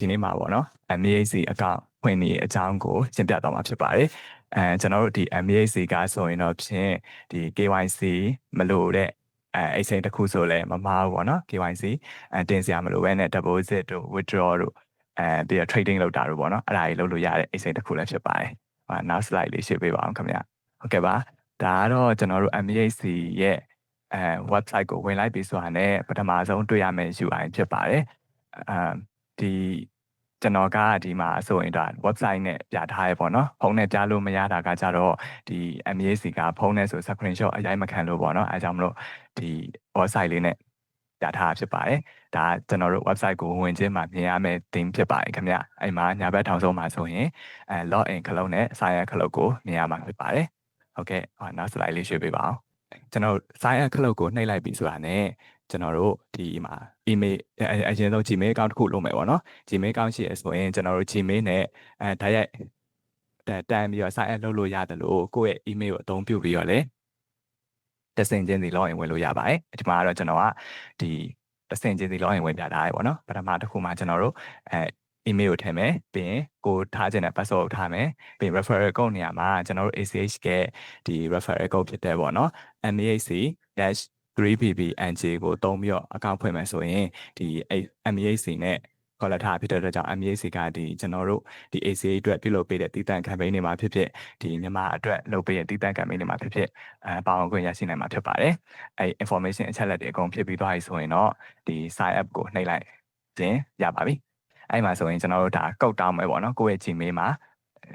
ဒီနေ့မှာပေါ့နော် MAC အကောင့်ဖွင့်နေအကြောင်းကိုရှင်းပြတော့မှာဖြစ်ပါတယ်အဲကျွန်တော်တို့ဒီ MAC ကဆိုရင်တော့ဖြင့်ဒီ KYC မလို့တဲ့အဲအိတ်စိန်တစ်ခုဆိုလဲမမားဘူးပေါ့နော် KYC အဲတင်စရာမလိုဘဲနဲ့ deposit တို့ withdraw တို့အဲပြီးတော့ trading လုပ်တာတို့ပေါ့နော်အဲ့ဒါကြီးလုပ်လို့ရတဲ့အိတ်စိန်တစ်ခုလည်းဖြစ်ပါတယ်ဟာနောက် slide လေးရှင်းပေးပါအောင်ခင်ဗျဟုတ်ကဲ့ပါဒါကတော့ကျွန်တော်တို့ MAC ရဲ့အဲ website ကိုဝင်လိုက်ပြီဆိုတာနဲ့ပထမဆုံးတွေ့ရမယ့် UI ဖြစ်ပါတယ်အဲ ဒီကျွန်တော်ကဒီမှာဆိုရင်ဒါ website နဲ့ပြထားရပေါ့နော်ဖုန်းနဲ့ပြလို့မရတာကကြတော့ဒီ MAC ကဖုန်းနဲ့ဆို screenshot အရိုက်မခံလို့ပေါ့နော်အဲကြောင့်မလို့ဒီ website လေးနဲ့ပြထားဖြစ်ပါတယ်ဒါကျွန်တော်တို့ website ကိုဝင်ခြင်းမှာမြင်ရမယ့် theme ဖြစ်ပါတယ်ခင်ဗျအဲ့မှာညာဘက်ထောင်ဆုံးမှာဆိုရင်အဲ login ခလုံးနဲ့ sign in ခလုံးကိုမြင်ရမှာဖြစ်ပါတယ်ဟုတ်ကဲ့နောက် slide လေးရွှေ့ပေးပါအောင် ကျွန်တော် sign in ခလုံးကိုနှိပ်လိုက်ပြီဆိုတာနဲ့ကျွန်တော်တို့ဒီမှာ email အရင်ဆုံး Gmail account တစ်ခုလုပ်မယ်ပေါ့နော် Gmail account ရှိရဆိုရင်ကျွန်တော်တို့ Gmail နဲ့အဲတိုက်ရိုက်တန်ပြီးတော့ sign up လုပ်လို့ရတယ်လို့ကိုယ့်ရဲ့ email ကိုအသုံးပြုပြီးတော့လေတဆင်ချင်းစီ login ဝင်လို့ရပါတယ်ဒီမှာကတော့ကျွန်တော်ကဒီတဆင်ချင်းစီ login ဝင်ပြထားရပေါ့နော်ပထမတစ်ခုမှာကျွန်တော်တို့အဲ email ကိုထည့်မယ်ပြီးရင်ကိုထားခြင်းတဲ့ password ကိုထားမယ်ပြီးရင် referral code နေရာမှာကျွန်တော်တို့ ACH ကဒီ referral code ဖြစ်တဲ့ပေါ့နော် MAC dash 3PPNG ကိုသုံးပြီးတော့အကောင့်ဖွင့်မယ်ဆိုရင်ဒီ MAC နဲ့ခေါ်လာထားဖြစ်တဲ့အတွက်ကြောင့် MAC ကဒီကျွန်တော်တို့ဒီ ACA အတွက်ပြုလုပ်ပေးတဲ့တည်တံ့ campaign တွေမှာဖြစ်ဖြစ်ဒီမြန်မာအတွက်လုပ်ပေးတဲ့တည်တံ့ campaign တွေမှာဖြစ်ဖြစ်အဲပါဝင်ခွင့်ရရှိနိုင်မှာဖြစ်ပါတယ်အဲ information အချက်အလက်တွေအကုန်ဖြစ်ပြီးသွားပြီဆိုရင်တော့ဒီ sign up ကိုနှိပ်လိုက်ခြင်းရပါပြီ အဲ့မှာဆိုရင်ကျွန်တော်တို့ဒါကုတ်တောင်းမယ်ပေါ့နော်ကိုယ့်ရဲ့ Gmail မှာ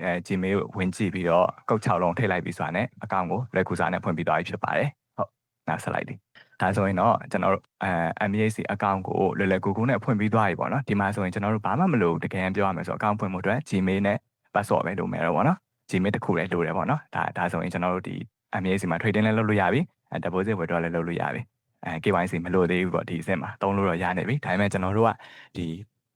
အဲ Gmail ဝင်ကြည့်ပြီးတော့ကုတ်6လုံးထည့်လိုက်ပြီးဆိုတာနဲ့အကောင့်ကို recursor နဲ့ဖွင့်ပြီးသွားပြီဖြစ်ပါတယ်ဟုတ်နောက်ဆက်လိုက်ဒီဒါဆိုရင်တော့ကျွန်တော်တို့အဲ MAC account ကိုလွယ်လွယ်ကူကူနဲ့ဖွင့်ပြီးသွားပြီပေါ့နော်ဒီမှာဆိုရင်ကျွန်တော်တို့ဘာမှမလုပ်တကယ်ပြောရမယ်ဆိုတော့ account ဖွင့်ဖို့အတွက် Gmail နဲ့ password ပဲလုပ်မယ်တော့ပေါ့နော် Gmail တစ်ခုလည်းလိုတယ်ပေါ့နော်ဒါဒါဆိုရင်ကျွန်တော်တို့ဒီ MAC မှာ trading လည်းလုပ်လို့ရပြီအဲ deposit withdraw လည်းလုပ်လို့ရပြီအဲ KYC မလို့သေးဘူးပေါ့ဒီအဆင့်မှာသုံးလို့တော့ရနေပြီဒါပေမဲ့ကျွန်တော်တို့ကဒီ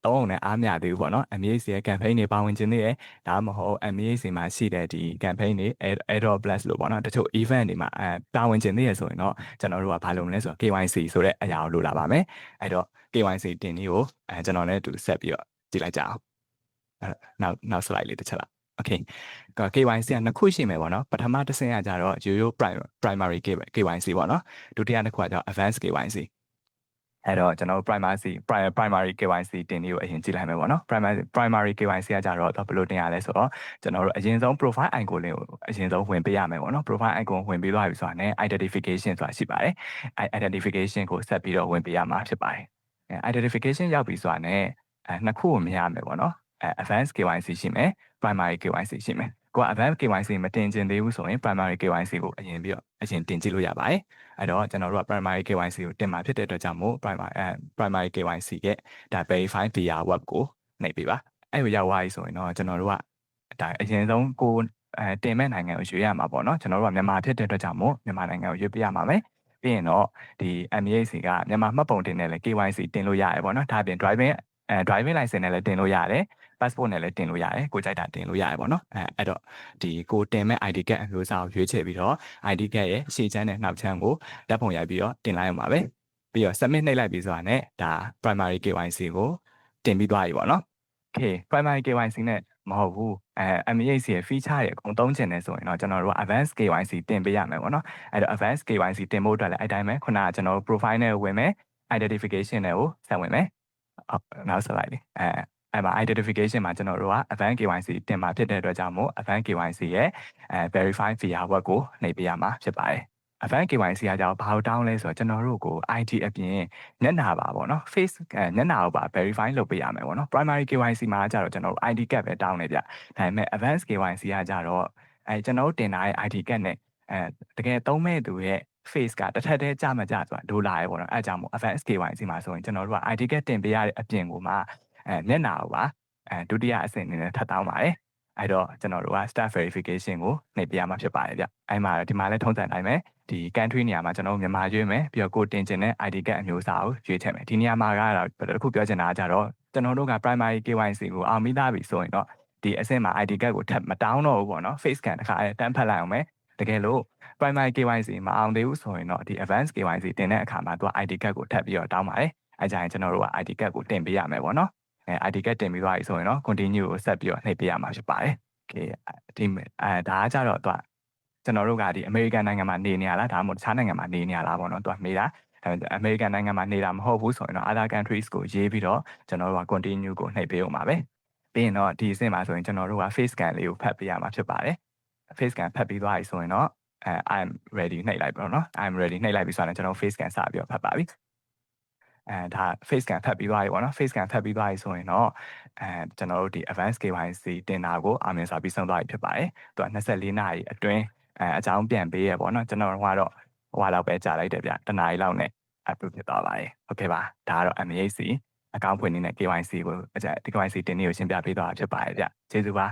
သုံးအောင်နဲ့အားမရသေးဘူးပေါ့နော် MAC ရဲ့ campaign တွေပါဝင်ခြင်းတွေဒါမှမဟုတ် MAC မှာရှိတဲ့ဒီ campaign တွေ Airdrop Plus လို့ပေါ့နော်တချို့ event တွေမှာအဲပါဝင်ခြင်းတွေရဆိုရင်တော့ကျွန်တော်တို့ကဘာလုပ်မလဲဆိုတော့ KYC ဆိုတဲ့အရာကိုလိုလာပါမယ်အဲ့တော့ KYC တင်နည်းကိုအဲကျွန်တော်လည်းတူဆက်ပြီးတော့ကြည့်လိုက်ကြအောင်အဲနောက်နောက် slide လေးတစ်ချက်လား okay KYC ကနှစ်ခုရှိမယ်ပေါ့နော်ပထမတစ်ဆင့်ကကြတော့ Yoyo primary KYC ပေါ့နော်ဒုတိယတစ်ခုကကြတော့ advanced KYC အဲ့တော့ကျွန်တော်တို့ primary primary KYC တင်လေးကိုအရင်ကြည့်လိုက်မယ်ပေါ့နော် primary primary KYC ကကြတော့ဘယ်လိုတင်ရလဲဆိုတော့ကျွန်တော်တို့အရင်ဆုံး profile icon လေးကိုအရင်ဆုံးဝင်ပေးရမယ်ပေါ့နော် profile icon ဝင်ပေးသွားပြီဆိုတာနဲ့ identification ဆိုတာရှိပါတယ်အဲ identification ကိုဆက်ပြီးတော့ဝင်ပေးရမှာဖြစ်ပါတယ်အဲ identification ရောက်ပြီဆိုတာနဲ့အဲနှစ်ခုကိုမြင်ရမယ်ပေါ့နော်အဲ advanced KYC ရှိမယ် primary KYC ရှိမယ် ကိုက advanced KYC မတင်ကျင်သေးဘူးဆိုရင် primary KYC ကိုအရင်ပြီးတော့အရင်တင်ကြည့်လို့ရပါတယ်အဲ့တော့ကျွန်တော်တို့က primary KYC ကိုတင်မှာဖြစ်တဲ့အတွက်ကြောင့်မို့ primary အဲ primary KYC ရဲ့ဒါ verify via web ကိုနှိပ်ပေးပါအဲ့ကိုရောက်သွားပြီဆိုရင်တော့ကျွန်တော်တို့ကဒါအရင်ဆုံးကိုအဲတင်မဲ့နိုင်ငံကိုရွေးရမှာပေါ့နော်ကျွန်တော်တို့ကမြန်မာဖြစ်တဲ့အတွက်ကြောင့်မို့မြန်မာနိုင်ငံကိုရွေးပေးရမှာပဲပြီးရင်တော့ဒီ MAC ကမြန်မာမှတ်ပုံတင်နဲ့လည်း KYC တင်လို့ရတယ်ပေါ့နော်ဒါပြင် driving အဲ driving license နဲ့လည်းတင်လို့ရတယ် passport နဲ့လည်းတင်လို့ရတယ်ကိုကြိုက်တာတင်လို့ရတယ်ပေါ့နော်အဲအဲ့တော့ဒီကိုတင်မဲ့ ID card အမျိုးအစားကိုရွေးချယ်ပြီးတော့ ID card ရဲ့ရှေ့ချမ်းနဲ့နောက်ချမ်းကိုဓာတ်ပုံရိုက်ပြီးတော့တင်လိုက်ရမှာပဲပြီးတော့ submit နှိပ်လိုက်ပြီးဆိုတာနဲ့ဒါ primary KYC ကိုတင်ပြီးသွားပြီပေါ့နော် okay primary KYC နဲ့မဟုတ်ဘူးအဲ MAC ရဲ့ feature တွေအကုန်သုံးချင်တယ်ဆိုရင်တော့ကျွန်တော်တို့က advanced KYC တင်ပေးရမယ်ပေါ့နော်အဲ့တော့ advanced KYC တင်ဖို့အတွက်လည်းအဲ့တိုင်းပဲခုနကကျွန်တော်တို့ profile နဲ့ဝင်မယ် identification နဲ့ကိုဆက်ဝင်မယ် နောက်ဆက်လိုက်လေအဲအဲ့မှာ identification မှာကျွန်တော်တို့က advanced KYC တင်မှာဖြစ်တဲ့အတွက်ကြောင့်မို့ advanced KYC ရဲ့အဲ verify via web ကိုနှိပ်ပေးရမှာဖြစ်ပါတယ် advanced KYC ကကြောင့်ဘာလို့တောင်းလဲဆိုတော့ကျွန်တော်တို့ကို ID အပြင်ညနာပါပေါ့နော် face ညနာကိုပါ verify လုပ်ပေးရမယ်ပေါ့နော် primary KYC မှာကျတော့ကျွန်တော်တို့ ID card ပဲတောင်းနေကြဒါပေမဲ့ advanced KYC ကကြတော့အဲကျွန်တော်တို့တင်ထားတဲ့ ID card နဲ့အဲတကယ်သုံးမဲ့သူရဲ့ face ကတစ်ထက်တည်းကြမကြဆိုတာဒိုလာရေပေါ့နော်အဲကြောင့်မို့ advanced KYC မှာဆိုရင်ကျွန်တော်တို့က ID card တင်ပေးရတဲ့အပြင်ကိုမှအဲမျက်နှာကိုပါအဲဒုတိယအဆင့်အနေနဲ့ထပ်တောင်းပါတယ်အဲ့တော့ကျွန်တော်တို့က staff verification ကိုနှိပ်ပြရမှာဖြစ်ပါတယ်ဗျအဲ့မှာဒီမှာလည်းထုံးစံတိုင်းပဲဒီ country နေရာမှာကျွန်တော်တို့မြန်မာရွေးမယ်ပြီးတော့ကိုတင်ကျင်တဲ့ ID card အမျိုးအစားကိုရွေးချယ်မယ်ဒီနေရာမှာကတော့တခုပြောချင်တာကကြတော့ကျွန်တော်တို့က primary KYC ကိုအောင်မိသားပြီဆိုရင်တော့ဒီအဆင့်မှာ ID card ကိုထပ်မတောင်းတော့ဘူးပေါ့နော် face scan တစ်ခါအဲတန်းဖတ်လိုက်အောင်မယ် တကယ်လို့ primary KYC မအောင်သေးဘူးဆိုရင်တော့ဒီ advanced KYC တင်တဲ့အခါမှာသူက ID card ကိုထပ်ပြီးတော့တောင်းပါတယ်အဲကြရင်ကျွန်တော်တို့က ID card ကိုတင်ပေးရမယ်ပေါ့နော်အဲ ID card တင်ပြီးသွားပြီဆိုရင်တော့ continue ကိုဆက်ပြီးတော့နှိပ်ပေးရမှာဖြစ်ပါတယ် okay ဒီအဲဒါကကြတော့သူကကျွန်တော်တို့ကဒီ American နိုင်ငံမှာနေနေရလားဒါမှမဟုတ်တခြားနိုင်ငံမှာနေနေရလားပေါ့နော်သူကမေးတာအဲ American နိုင်ငံမှာနေတာမဟုတ်ဘူးဆိုရင်တော့ other countries ကိုရေးပြီးတော့ကျွန်တော်တို့က continue ကိုနှိပ်ပေးအောင်ပါပဲပြီးရင်တော့ဒီအဆင့်မှာဆိုရင်ကျွန်တော်တို့က face scan လေးကိုဖတ်ပေးရမှာဖြစ်ပါတယ် face scan ဖတ်ပြီးသွားပြီဆိုရင်တော့အဲ I'm ready နှိပ်လိုက်ပါတော့နော် I'm ready နှိပ်လိုက်ပြီဆိုရင်ကျွန်တော် face scan စပြီးတော့ဖတ်ပါပြီအဲဒါ face scan ဖတ်ပြီးသွားပြီပေါ့နော် face scan ဖတ်ပြီးသွားပြီဆိုရင်တော့အဲကျွန်တော်တို့ဒီ advanced KYC တင်တာကိုအောင်မြင်စွာပြီးဆုံးသွားပြီဖြစ်ပါတယ်သူက24နာရီအတွင်းအဲအကြောင်းပြန်ပေးရပေါ့နော်ကျွန်တော်တို့ကတော့ဟိုဟာလောက်ပဲကြာလိုက်တယ်ဗျတနားရီလောက်နဲ့ approve ဖြစ်သွားပါတယ်ဟုတ်ကဲ့ပါဒါကတော့ MAC အကောင့်ဖွင့်နေတဲ့ KYC ကိုအကြဒီ KYC တင်နေကိုရှင်းပြပေးသွားတာဖြစ်ပါတယ်ဗျကျေးဇူးပါ